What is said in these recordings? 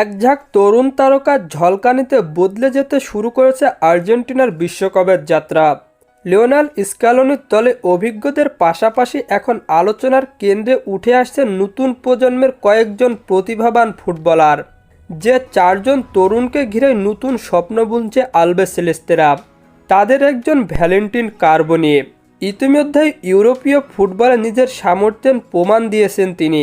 এক ঝাঁক তরুণ তারকার ঝলকানিতে বদলে যেতে শুরু করেছে আর্জেন্টিনার বিশ্বকাপের যাত্রা। লিওনাল স্ক্যালোনির দলে অভিজ্ঞদের পাশাপাশি এখন আলোচনার কেন্দ্রে উঠে আসছে নতুন প্রজন্মের কয়েকজন প্রতিভাবান ফুটবলার। যে চারজন তরুণকে ঘিরে নতুন স্বপ্ন বুনছে আলবে সেলেস্তেরা। তাদের একজন ভ্যালেন্টিন কার্বনি। ইতিমধ্যেই ইউরোপীয় ফুটবলে নিজের সামর্থ্যের প্রমাণ দিয়েছেন তিনি।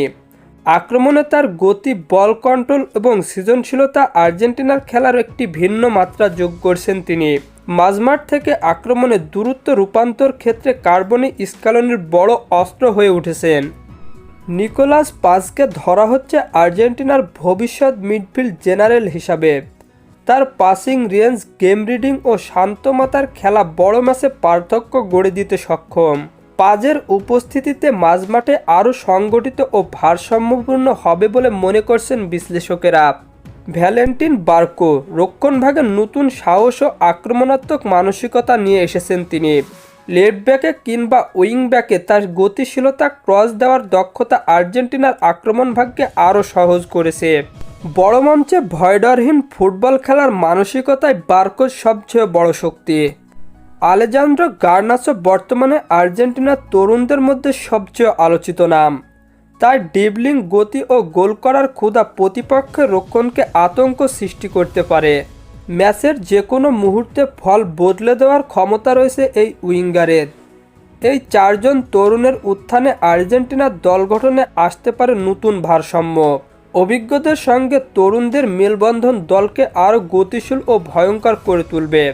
আক্রমণে তার গতি, বল কন্ট্রোল এবং সৃজনশীলতা আর্জেন্টিনার খেলার একটি ভিন্ন মাত্রা যোগ করছেন তিনি। মাঝমাঠ থেকে আক্রমণে দূরত্ব রূপান্তর ক্ষেত্রে কার্বনি স্কালনির বড় অস্ত্র হয়ে উঠেছেন। নিকোলাস পাসকে ধরা হচ্ছে আর্জেন্টিনার ভবিষ্যৎ মিডফিল্ড জেনারেল হিসাবে। তার পাসিং রেঞ্জ, গেম রিডিং ও শান্তমাতার খেলা বড় ম্যাচে পার্থক্য গড়ে দিতে সক্ষম। পাজের উপস্থিতিতে মাঝমাঠে আরও সংগঠিত ও ভারসাম্যপূর্ণ হবে বলে মনে করছেন বিশ্লেষকেরা। ভ্যালেন্টিন বার্কো রক্ষণভাগে নতুন সাহস ও আক্রমণাত্মক মানসিকতা নিয়ে এসেছেন তিনি। লেফট ব্যাকে কিংবা উইং ব্যাকে তার গতিশীলতা ক্রস দেওয়ার দক্ষতা আর্জেন্টিনার আক্রমণ ভাগ্যে আরও সহজ করেছে। বড় মঞ্চে ভয়ডরহীন ফুটবল খেলার মানসিকতায় বার্কোর সবচেয়ে বড় শক্তি। আলেজান্দ্রো গার্নাসো বর্তমানে আর্জেন্টিনার তরুণদের মধ্যে সবচেয়ে আলোচিত নাম। তার ডিবলিং গতি ও গোল করার ক্ষুধা প্রতিপক্ষের রক্ষণকে আতঙ্ক সৃষ্টি করতে পারে। ম্যাচের যে কোনো মুহূর্তে ফল বদলে দেওয়ার ক্ষমতা রয়েছে এই উইঙ্গারের। এই চারজন তরুণের উত্থানে আর্জেন্টিনার দল গঠনে আসতে পারে নতুন ভারসাম্য। অভিজ্ঞদের সঙ্গে তরুণদের মেলবন্ধন দলকে আরও গতিশীল ও ভয়ঙ্কর করে তুলবে।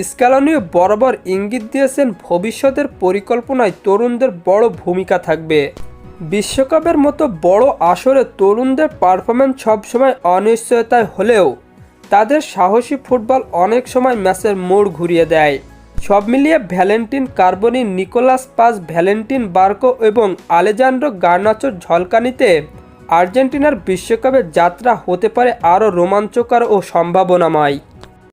স্ক্যালনীয় বরাবর ইঙ্গিত দিয়েছেন ভবিষ্যতের পরিকল্পনায় তরুণদের বড় ভূমিকা থাকবে। বিশ্বকাপের মতো বড় আসরে তরুণদের পারফরমেন্স সবসময় অনিশ্চয়তায় হলেও তাদের সাহসী ফুটবল অনেক সময় ম্যাচের মোড় ঘুরিয়ে দেয়। সব মিলিয়ে Valentin Carboni, Nicolas Paz, Valentin Barco এবং আলেজান্ড্রো গার্নাচোর ঝলকানিতে আর্জেন্টিনার বিশ্বকাপের যাত্রা হতে পারে আরও রোমাঞ্চকর ও সম্ভাবনাময়।